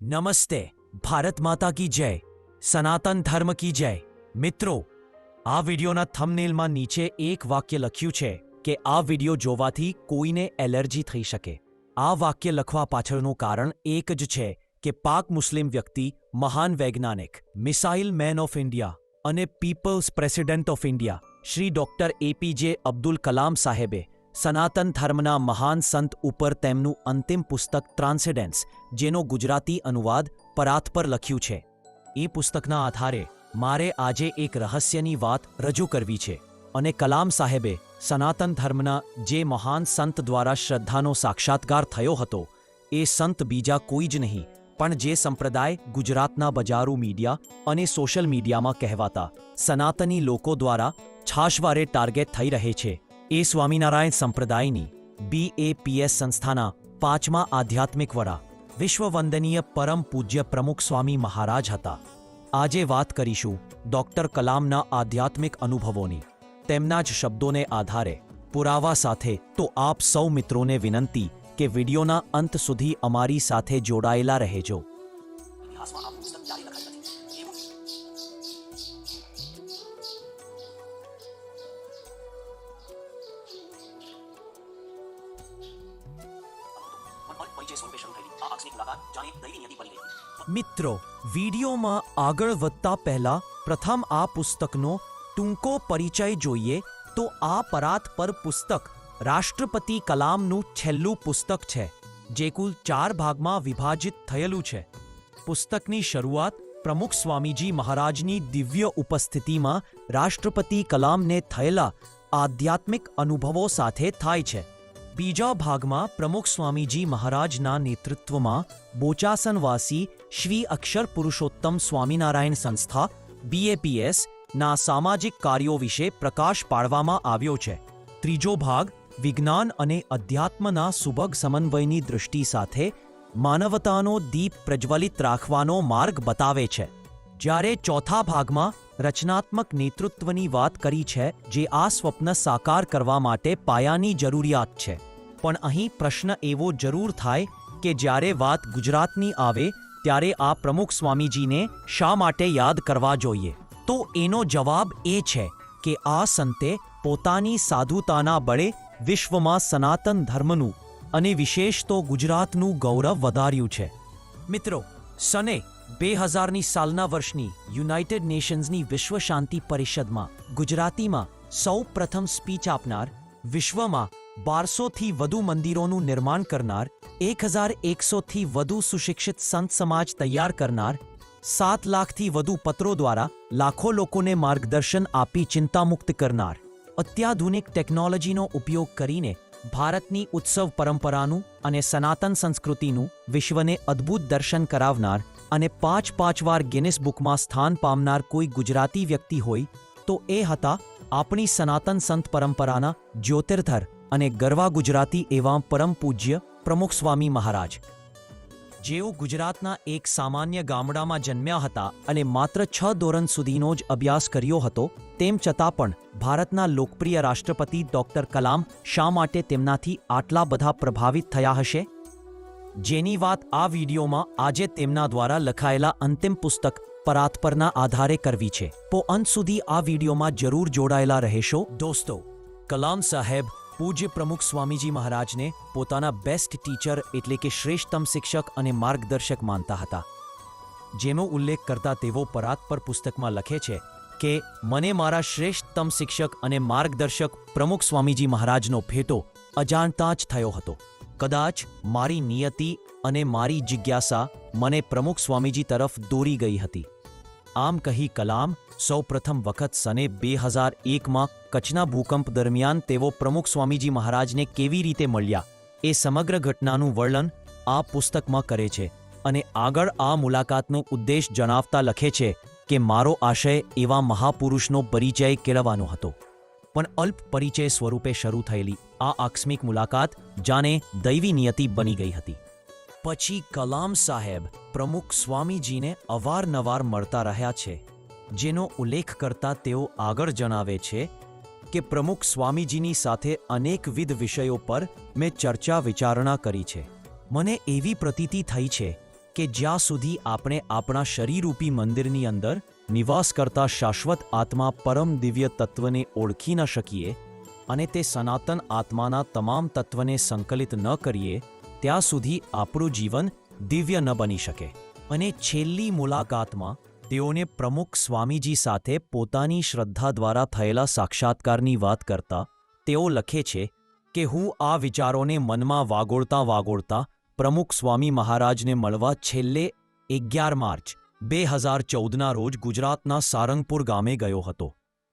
નમસ્તે ભારત માતા કી જય સનાતન ધર્મ કી જય મિત્રો આ વિડિયોના થંબનેલમાં નીચે એક વાક્ય લખ્યું છે કે આ વિડિયો જોવાથી કોઈને એલર્જી થઈ શકે આ વાક્ય લખવા પાછળનું કારણ એક જ છે કે પાક મુસ્લિમ વ્યક્તિ મહાન વૈજ્ઞાનિક મિસાઇલ મેન ઓફ ઇન્ડિયા અને people's president of India Shri doctor APJ Abdul Kalam સાહેબે સનાતન ધર્મના મહાન સંત ઉપર તેમનું અંતિમ પુસ્તક ટ્રાન્સેડેન્સ જેનો ગુજરાતી અનુવાદ પરાત પર લખ્યું છે. એ પુસ્તકના આધારે મારે આજે એક રહસ્યની વાત રજૂ કરવી છે અને કલામ સાહેબે સનાતન ધર્મના જે મહાન સંત દ્વારા શ્રદ્ધાનો સાક્ષાત્કાર થયો હતો, એ સંત બીજા કોઈ જ નહીં, પણ જે સંપ્રદાય ગુજરાતના બજારુ મીડિયા અને સોશિયલ મીડિયામાં કહેવાતા સનાતની લોકો દ્વારા છાશવારે ટાર્ગેટ થઈ રહે છે. એ સ્વામિનારાયણ સંપ્રદાયની બીએપીએસ સંસ્થાના પાંચમા આધ્યાત્મિક વડા, વિશ્વવંદનીય પરમ પૂજ્ય પ્રમુખ સ્વામી મહારાજ હતા. આજે વાત કરીશું ડોક્ટર કલામના આધ્યાત્મિક અનુભવોની. તેમના જ શબ્દોને આધારે પુરાવા સાથે તો આપ સૌ મિત્રોને વિનંતી કે વિડીયોના અંત સુધી અમારી સાથે જોડાયેલા રહેજો. મિત્રો, વિડીયોમાં આગળ વધતા પહેલા પ્રથમ આ પુસ્તકનો ટૂંકો પરિચય જોઈએ તો આ પરાત પર પુસ્તક રાષ્ટ્રપતિ કલામનું છેલ્લું પુસ્તક છે, જે કુલ ચાર ભાગમાં વિભાજિત થયેલું છે. પુસ્તકની શરૂઆત પ્રમુખ સ્વામીજી મહારાજની દિવ્ય ઉપસ્થિતિમાં રાષ્ટ્રપતિ કલામને થયેલા આધ્યાત્મિક અનુભવો સાથે થાય છે. બીજા ભાગમાં પ્રમુખ સ્વામીજી મહારાજના નેતૃત્વમાં બોચાસનવાસી શ્રી અક્ષર પુરુષોત્તમ સ્વામિનારાયણ સંસ્થા બીએપીએસ ના સામાજિક કાર્યો વિશે પ્રકાશ પાડવામાં આવ્યો છે. ત્રીજો ભાગ, વિજ્ઞાન અને અધ્યાત્મના સુભગ સમન્વયની દૃષ્ટિ સાથે માનવતાનો દીપ પ્રજ્વલિત રાખવાનો માર્ગ બતાવે છે. જ્યારે ચોથા ભાગમાં રચનાત્મક નેતૃત્વની વાત કરી છે, જે આ સ્વપ્ન સાકાર કરવા માટે પાયાની જરૂરિયાત છે. પણ અહીં પ્રશ્ન એવો જરૂર થાય કે જ્યારે વાત ગુજરાતની આવે, ત્યારે આ પ્રમુખ સ્વામીજીને શા માટે યાદ કરવા જોઈએ? તો એનો જવાબ એ છે કે આ સંતે પોતાની સાધુતાના બળે વિશ્વમાં સનાતન ધર્મનું અને વિશેષ તો ગુજરાતનું ગૌરવ વધાર્યું છે. મિત્રો, સને બે હજારની સાલના વર્ષની યુનાઇટેડ નેશન્સની વિશ્વ શાંતિ પરિષદમાં ગુજરાતીમાં સૌ પ્રથમ સ્પીચ આપનાર, વિશ્વમાં બારસોથી વધુ મંદિરોનું નિર્માણ કરનાર એક હજાર એકસોથી વધુ સુશિક્ષિત સંત સમાજ તૈયાર કરનાર, સાત લાખથી વધુ પત્રો દ્વારા લાખો લોકોને માર્ગદર્શન આપી ચિંતામુક્ત કરનાર. અત્યાધુનિક ટેકનોલોજીનો ઉપયોગ કરીને ભારતની ઉત્સવ પરંપરાનું અને સનાતન સંસ્કૃતિનું વિશ્વને અદ્ભુત દર્શન કરાવનાર અને પાંચ પાંચ વાર ગિનિસ બુકમાં સ્થાન પામનાર કોઈ ગુજરાતી વ્યક્તિ હોય, તો એ હતા આપણી સનાતન સંત પરંપરાના જ્યોતિર્ધર અને ગરવા ગુજરાતી એવા પરમ પૂજ્ય પ્રમુખ સ્વામી મહારાજ. જેઓ ગુજરાતના એક સામાન્ય ગામડામાં જન્મ્યા હતા અને માત્ર છ ધોરણ સુધીનો જ અભ્યાસ કર્યો હતો, તેમ છતાં પણ ભારતના લોકપ્રિય રાષ્ટ્રપતિ ડોક્ટર કલામ શા માટે તેમનાથી આટલા બધા પ્રભાવિત થયા હશે? જેની વાત આ વિડીયોમાં આજે તેમના દ્વારા લખાયેલા અંતિમ પુસ્તક પરાત પરના આધારે કરવી છે. તો અંત સુધી આ વિડીયોમાં જરૂર જોડાયેલા રહેશો. દોસ્તો, કલામ સાહેબ, પૂજ્ય પ્રમુખ સ્વામીજી મહારાજને પોતાના બેસ્ટ ટીચર એટલે કે શ્રેષ્ઠતમ શિક્ષક અને માર્ગદર્શક માનતા હતા. જેનો ઉલ્લેખ કરતા તેઓ પરાત પર પુસ્તકમાં લખે છે કે, મને મારા શ્રેષ્ઠતમ શિક્ષક અને માર્ગદર્શક પ્રમુખ સ્વામીજી મહારાજનો ભેટો અજાણતા જ થયો હતો. કદાચ મારી નિયતિ અને મારી જિજ્ઞાસા મને પ્રમુખ સ્વામીજી તરફ દોરી ગઈ હતી. આમ કહી કલામ સૌ પ્રથમ વખત સને બે હજાર એકમાં કચ્છના ભૂકંપ દરમિયાન તેઓ પ્રમુખ સ્વામીજી મહારાજને કેવી રીતે મળ્યા, એ સમગ્ર ઘટનાનું વર્ણન આ પુસ્તકમાં કરે છે અને આગળ આ મુલાકાતનો ઉદ્દેશ જણાવતા લખે છે કે મારો આશય એવા મહાપુરુષનો પરિચય કેળવવાનો હતો. પણ અલ્પ પરિચય સ્વરૂપે શરૂ થયેલી આ આકસ્મિક મુલાકાત જાણે દૈવી નિયતિ બની ગઈ હતી. પછી કલામ સાહેબ પ્રમુખ સ્વામીજીને અવારનવાર મળતા રહ્યા છે, જેનો ઉલ્લેખ કરતા તેઓ આગળ જણાવે છે કે પ્રમુખ સ્વામીજીની સાથે અનેકવિધ વિષયો પર મેં ચર્ચા વિચારણા કરી છે. મને એવી પ્રતીતિ થઈ છે કે જ્યાં સુધી આપણે આપણા શરીરરૂપી મંદિરની અંદર નિવાસ કરતા શાશ્વત આત્મા પરમ દિવ્ય તત્વને ઓળખી ન શકીએ અને તે સનાતન આત્માના તમામ તત્વને સંકલિત ન કરીએ, ત્યાં સુધી આપણું જીવન દિવ્ય ન બની શકે. અને છેલ્લી મુલાકાતમાં તેઓને પ્રમુખ સ્વામીજી સાથે પોતાની શ્રદ્ધા દ્વારા થયેલા સાક્ષાત્કારની વાત કરતા તેઓ લખે છે કે હું આ વિચારોને મનમાં વાગોળતા વાગોળતા પ્રમુખ સ્વામી મહારાજને મળવા છેલ્લે અગિયાર માર્ચ બે હજાર ચૌદના રોજ ગુજરાતના સારંગપુર ગામે ગયો હતો.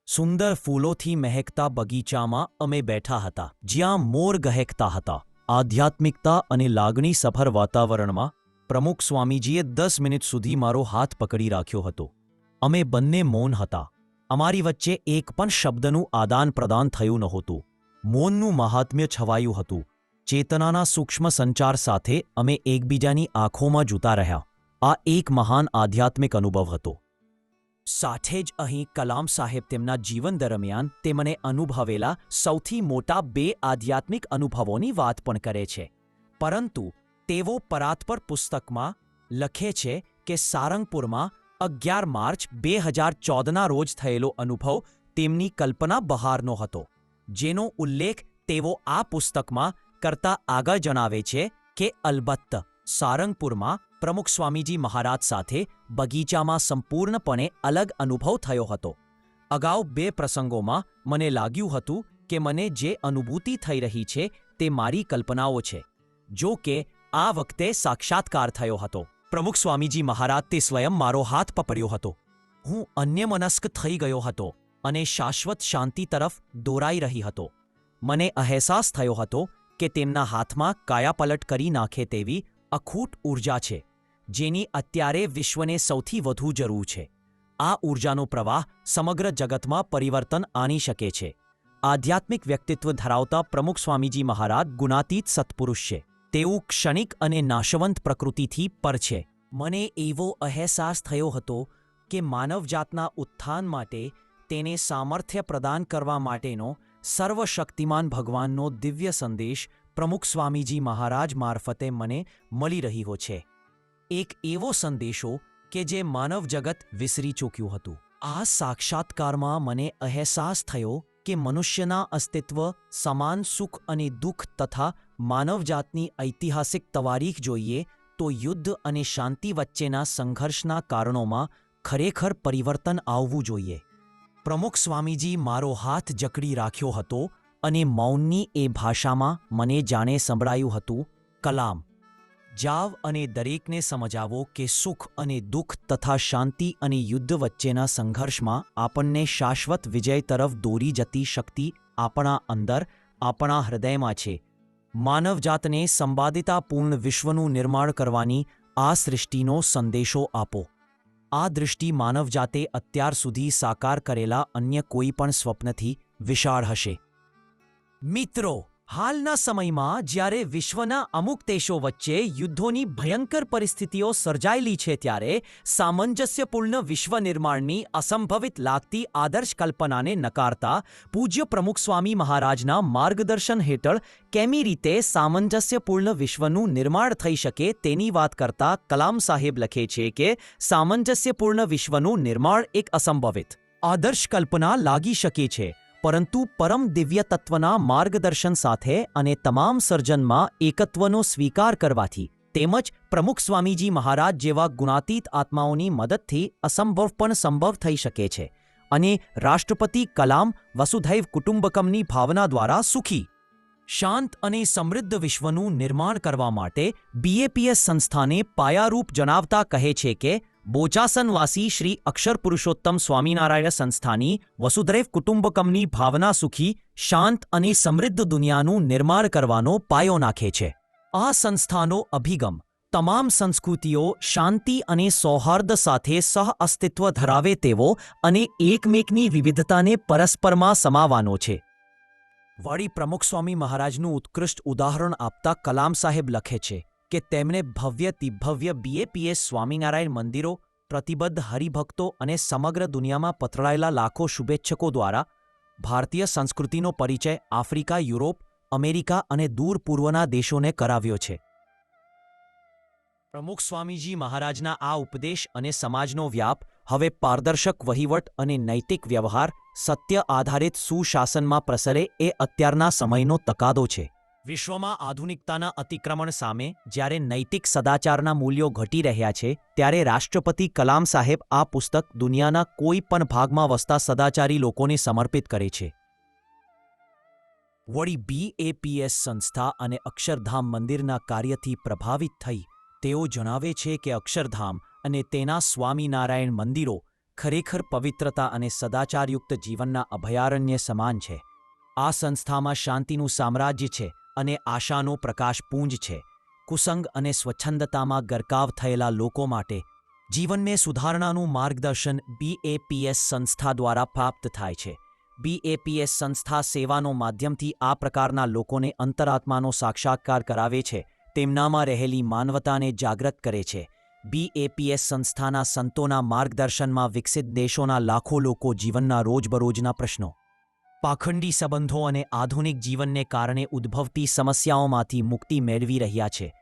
સુંદર ફૂલોથી મહેકતા બગીચામાં અમે બેઠા હતા, જ્યાં મોર ગહેકતા હતા. આધ્યાત્મિકતા અને લાગણી સફર વાતાવરણમાં પ્રમુખ સ્વામીજીએ દસ મિનિટ સુધી મારો હાથ પકડી રાખ્યો હતો. અમે બંને મૌન હતા. અમારી વચ્ચે એક પણ શબ્દનું આદાન પ્રદાન થયું નહોતું. મૌનનું મહાત્મ્ય છવાયું હતું. ચેતનાના સૂક્ષ્મ સંચાર સાથે અમે એકબીજાની આંખોમાં જૂતા રહ્યા. આ એક મહાન આધ્યાત્મિક અનુભવ હતો. સાથે જ અહીં કલામ સાહેબ તેમના જીવન દરમિયાન તે મને અનુભવેલા સૌથી મોટા બે આધ્યાત્મિક અનુભવોની વાત પણ કરે છે. પરંતુ તેઓ પરાત્પર પુસ્તકમાં લખે છે કે સારંગપુરમાં અગિયાર માર્ચ બે હજાર ચોદના રોજ થયેલો અનુભવ તેમની કલ્પના બહારનો હતો, જેનો ઉલ્લેખ તેઓ આ પુસ્તકમાં કરતા આગળ જણાવે છે કે અલબત્ત સારંગપુરમાં પ્રમુખ સ્વામીજી મહારાજ સાથે બગીચામાં સંપૂર્ણપણે અલગ અનુભવ થયો હતો. અગાઉ બે પ્રસંગોમાં મને લાગ્યું હતું કે મને જે અનુભૂતિ થઈ રહી છે તે મારી કલ્પનાઓ છે. જો કે, આ વખતે સાક્ષાત્કાર થયો હતો. પ્રમુખ સ્વામીજી મહારાજ તે સ્વયં મારો હાથ પકડ્યો હતો. હું અન્યમનસ્ક થઈ ગયો હતો અને શાશ્વત શાંતિ તરફ દોરાઈ રહી હતો. મને અહેસાસ થયો હતો કે તેમના હાથમાં કાયાપલટ કરી નાખે તેવી અખૂટ ઊર્જા છે. જેની અત્યારે વિશ્વને સૌથી વધુ જરૂર છે. આ ઊર્જાનો પ્રવાહ સમગ્ર જગતમાં પરિવર્તન આની શકે છે. આધ્યાત્મિક વ્યક્તિત્વ ધરાવતા પ્રમુખ સ્વામીજી મહારાજ ગુણાતીત સત્પુરુષ છે. તેઓ ક્ષણિક અને નાશવંત પ્રકૃતિથી પર છે. મને એવો અહેસાસ થયો હતો કે માનવજાતના ઉત્થાન માટે તેને સામર્થ્ય પ્રદાન કરવા માટેનો સર્વશક્તિમાન ભગવાનનો દિવ્ય સંદેશ પ્રમુખ સ્વામીજી મહારાજ મારફતે મને મળી રહ્યો છે. એક એવો સંદેશો કે જે માનવ જગત વિસરી ચૂક્યું હતું. આ સાક્ષાત્કારમાં મને અહેસાસ થયો કે મનુષ્યના અસ્તિત્વ, સમાન સુખ અને દુઃખ તથા માનવજાતની ઐતિહાસિક તવારીખ જોઈએ તો યુદ્ધ અને શાંતિ વચ્ચેના સંઘર્ષના કારણોમાં ખરેખર પરિવર્તન આવવું જોઈએ. પ્રમુખ સ્વામીજી મારો હાથ જકડી રાખ્યો હતો અને મૌનની એ ભાષામાં મને જાણે સંભળાયું હતું, કલામ. જાવ અને દરેકને સમજાવો કે સુખ અને દુઃખ તથા શાંતિ અને યુદ્ધ વચ્ચેના સંઘર્ષમાં આપણને શાશ્વત વિજય તરફ દોરી જતી શક્તિ આપણા અંદર, આપણા હૃદયમાં છે. માનવજાતને સંવાદિતાપૂર્ણ વિશ્વનું નિર્માણ કરવાની આ સૃષ્ટિનો સંદેશો આપો. આ દૃષ્ટિ માનવજાતે અત્યાર સુધી સાકાર કરેલા અન્ય કોઈ પણ સ્વપ્નથી વિશાળ હશે. મિત્રો હાલના સમયમાં જ્યારે વિશ્વના અમુક દેશો વચ્ચે યુદ્ધોની ભયંકર પરિસ્થિતિઓ સર્જાયેલી છે ત્યારે સામંજસ્યપૂર્ણ વિશ્વ નિર્માણની અસંભવિત લાગતી આદર્શ કલ્પનાને નકારતા પૂજ્ય પ્રમુખ સ્વામી મહારાજના માર્ગદર્શન હેઠળ કેમી રીતે સામંજસ્યપૂર્ણ વિશ્વનું નિર્માણ થઈ શકે તેની વાત કરતા કલામ સાહેબ લખે છે કે સામંજસ્યપૂર્ણ વિશ્વનું નિર્માણ એક અસંભવિત આદર્શ કલ્પના લાગી શકે છે. પરંતુ પરમ દિવ્ય તત્વના માર્ગદર્શન સાથે અને તમામ સર્જનમાં એકત્વનો સ્વીકાર કરવાથી તેમજ પ્રમુખ સ્વામીજી મહારાજ જેવા ગુણાતીત આત્માઓની મદદથી અસંભવ પણ સંભવ થઈ શકે છે અને રાષ્ટ્રપતિ કલામ વસુધૈવ કુટુંબકમની ભાવના દ્વારા સુખી, શાંત અને સમૃદ્ધ વિશ્વનું નિર્માણ કરવા માટે બીએપીએસ સંસ્થાને પાયારૂપ જણાવતા કહે છે કે બોચાસનવાસી શ્રી અક્ષર પુરુષોત્તમ સ્વામિનારાયણ સંસ્થાની વસુધૈવ કુટુંબકમની ભાવના સુખી શાંત અને સમૃદ્ધ દુનિયાનું નિર્માણ કરવાનો પાયો નાખે છે આ સંસ્થાનો અભિગમ તમામ સંસ્કૃતિઓ શાંતિ અને સૌહાર્દ સાથે સહ અસ્તિત્વ ધરાવે તેવો અને એકમેકની વિવિધતાને પરસ્પરમાં સમાવાનો છે વળી પ્રમુખ સ્વામી મહારાજનું ઉત્કૃષ્ટ ઉદાહરણ આપતા કલામ સાહેબ લખે છે કે તેમણે ભવ્યથી ભવ્ય બીએપીએસ સ્વામિનારાયણ મંદિરો, પ્રતિબદ્ધ હરિભક્તો અને સમગ્ર દુનિયામાં પથરાયેલા લાખો શુભેચ્છકો દ્વારા ભારતીય સંસ્કૃતિનો પરિચય આફ્રિકા, યુરોપ, અમેરિકા અને દૂર પૂર્વના દેશોને કરાવ્યો છે. પ્રમુખ સ્વામીજી મહારાજના આ ઉપદેશ અને સમાજનો વ્યાપ હવે પારદર્શક વહીવટ અને નૈતિક વ્યવહાર, સત્ય આધારિત સુશાસનમાં પ્રસરે એ અત્યારના સમયનો તકાદો છે. વિશ્વમાં આધુનિકતાના અતિક્રમણ સામે જ્યારે નૈતિક સદાચારના મૂલ્યો ઘટી રહ્યા છે, ત્યારે રાષ્ટ્રપતિ કલામ સાહેબ આ પુસ્તક દુનિયાના કોઈ પણ ભાગમાં વસતા સદાચારી લોકોને સમર્પિત કરે છે. વળી બીએપીએસ સંસ્થા અને અક્ષરધામ મંદિરના કાર્યથી પ્રભાવિત થઈ, તેઓ જણાવે છે કે અક્ષરધામ અને તેના સ્વામિનારાયણ મંદિરો ખરેખર પવિત્રતા અને સદાચારયુક્ત જીવનના અભયારણ્ય સમાન છે. આ સંસ્થામાં શાંતિનું સામ્રાજ્ય છે અને આશાનો પ્રકાશપુંજ છે. કુસંગ અને સ્વચ્છંદતામાં ગરકાવ થયેલા લોકો માટે જીવનને સુધારણાનું માર્ગદર્શન બીએપીએસ સંસ્થા દ્વારા પ્રાપ્ત થાય છે. બીએપીએસ સંસ્થા સેવાનો માધ્યમથી આ પ્રકારના લોકોને અંતરાત્માનો સાક્ષાત્કાર કરાવે છે. તેમનામાં રહેલી માનવતાને જાગૃત કરે છે. બીએપીએસ સંસ્થાના સંતોના માર્ગદર્શનમાં વિકસિત દેશોના લાખો લોકો જીવનના રોજબરોજના પ્રશ્નો પાખંડી સંબંધો અને આધુનિક જીવનને કારણે ઉદ્ભવતી સમસ્યાઓમાંથી મુક્તિ મેળવી રહ્યા છે.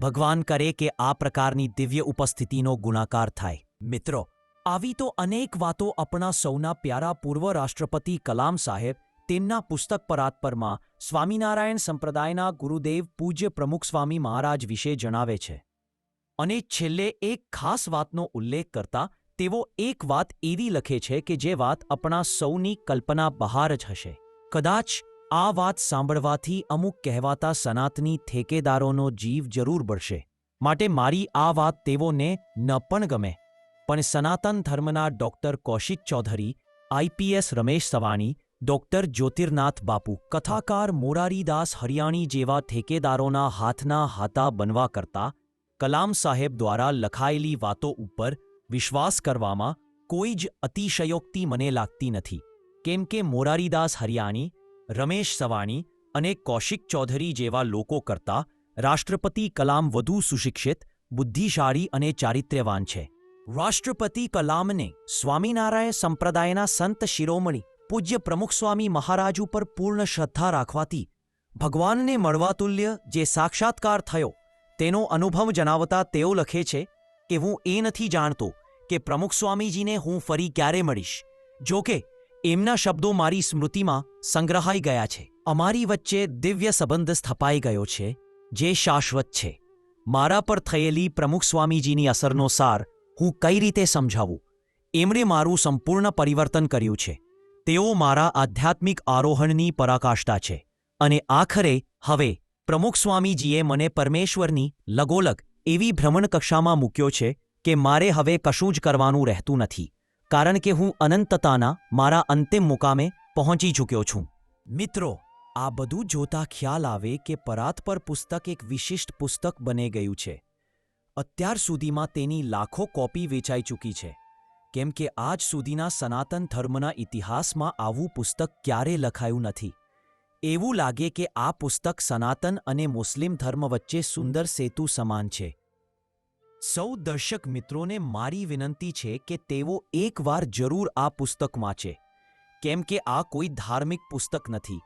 ભગવાન કરે કે આ પ્રકારની દિવ્ય ઉપસ્થિતિનો ગુણાકાર થાય. મિત્રો, આવી તો અનેક વાતો આપણા સૌના પ્યારા પૂર્વ રાષ્ટ્રપતિ કલામ સાહેબ, તેમના પુસ્તક પરાત્પરમાં સ્વામિનારાયણ સંપ્રદાયના ગુરુદેવ પૂજ્ય પ્રમુખ સ્વામી મહારાજ વિશે જણાવે છે. અને છેલ્લે એક ખાસ વાતનો ઉલ્લેખ કરતા તેઓ એક વાત એવી લખે છે કે જે વાત આપણા સૌની કલ્પના બહાર જ હશે. કદાચ આ વાત સાંભળવાથી અમુક કહેવાતા સનાતની ઠેકેદારોનો જીવ જરૂર બળશે. માટે મારી આ વાત તેઓને ન પણ ગમે. પણ સનાતન ધર્મના doctor Kaushik Chaudhary IPS Ramesh Savani, doctor Jyotirnath Bapu, કથાકાર મોરારીદાસ હરિયાણી જેવા ઠેકેદારોના હાથના હાથા બનવા કરતા કલામ સાહેબ દ્વારા લખાયેલી વાતો ઉપર વિશ્વાસ કરવામાં કોઈ જ અતિશયોક્તિ મને લાગતી નથી. કેમ કે મોરારીદાસ હરિયાણી, રમેશ સવાણી અને કૌશિક ચૌધરી જેવા લોકો કરતા રાષ્ટ્રપતિ કલામ વધુ સુશિક્ષિત, બુદ્ધિશાળી અને ચારિત્ર્યવાન છે. રાષ્ટ્રપતિ કલામને સ્વામિનારાયણ સંપ્રદાયના સંત શિરોમણી, પૂજ્ય પ્રમુખ સ્વામી મહારાજ ઉપર પૂર્ણ શ્રદ્ધા રાખવાથી ભગવાનને મળવાતુલ્ય જે સાક્ષાત્કાર થયો, તેનો અનુભવ જણાવતા તેઓ લખે છે કે હું એ નથી જાણતો કે પ્રમુખ સ્વામીજીને હું ફરી ક્યારે મળીશ? જો કે, એમના શબ્દો મારી સ્મૃતિમાં સંગ્રહાઈ ગયા છે. અમારી વચ્ચે દિવ્ય સંબંધ સ્થપાઈ ગયો છે, જે શાશ્વત છે. મારા પર થયેલી પ્રમુખ સ્વામીજીની અસરનો સાર હું કઈ રીતે સમજાવું? એમણે મારું સંપૂર્ણ પરિવર્તન કર્યું છે. તેઓ મારા આધ્યાત્મિક આરોહણની પરાકાષ્ઠા છે. અને આખરે, હવે, પ્રમુખ સ્વામીજીએ મને પરમેશ્વરની લગોલગ એવી ભ્રમણકક્ષામાં મૂક્યો છે કે મારે હવે કશું જ કરવાનું રહેતું નથી, કારણ કે હું અનંતતાના મારા અંતિમ મુકામે પહોંચી ચૂક્યો છું. મિત્રો, આ બધું જોતા ખ્યાલ આવે કે પરાત પર પુસ્તક એક વિશિષ્ટ પુસ્તક બની ગયું છે. અત્યાર સુધીમાં તેની લાખો કોપી વેચાઈ ચૂકી છે. કેમ કે આજ સુધીના સનાતન ધર્મના ઇતિહાસમાં આવું પુસ્તક ક્યારે લખાયું નથી? એવું લાગે કે આ પુસ્તક સનાતન અને મુસ્લિમ ધર્મ વચ્ચે સુંદર સેતુ સમાન છે. સૌ દર્શક મિત્રોને મારી વિનંતી છે કે તેઓ એકવાર જરૂર આ પુસ્તક વાંચે. કેમ કે આ કોઈ ધાર્મિક પુસ્તક નથી.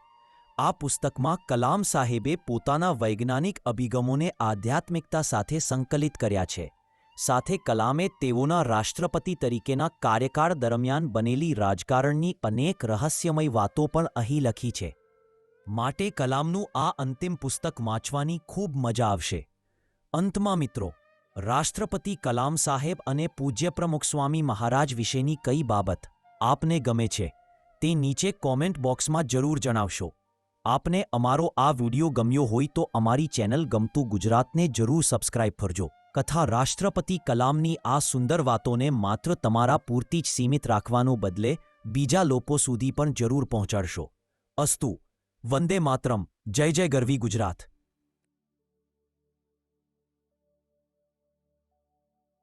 આ પુસ્તકમાં કલામ સાહેબે પોતાના વૈજ્ઞાનિક અભિગમોને આધ્યાત્મિકતા સાથે સંકલિત કર્યા છે. સાથે કલામે તેઓના રાષ્ટ્રપતિ તરીકેના કાર્યકાળ દરમિયાન બનેલી રાજકારણની અનેક રહસ્યમય વાતો પણ અહીં લખી છે. માટે કલામનું આ અંતિમ પુસ્તક વાંચવાની ખૂબ મજા આવશે. અંતમાં મિત્રો રાષ્ટ્રપતિ કલામ સાહેબ અને પૂજ્ય પ્રમુખ સ્વામી મહારાજ વિશેની કઈ બાબત આપને ગમે છે તે નીચે કોમેન્ટ બોક્સમાં જરૂર જણાવશો. આપને અમારો આ વિડિયો ગમ્યો હોય તો અમારી ચેનલ ગમતું ગુજરાતને જરૂર સબસ્ક્રાઇબ કરજો કથા રાષ્ટ્રપતિ કલામની આ સુંદર વાતોને માત્ર તમારા પૂરતી જ સીમિત રાખવાનું બદલે બીજા લોકો સુધી પણ જરૂર પહોંચાડશો. અસ્તુ, વંદે માતરમ, જય જય ગરવી ગુજરાત.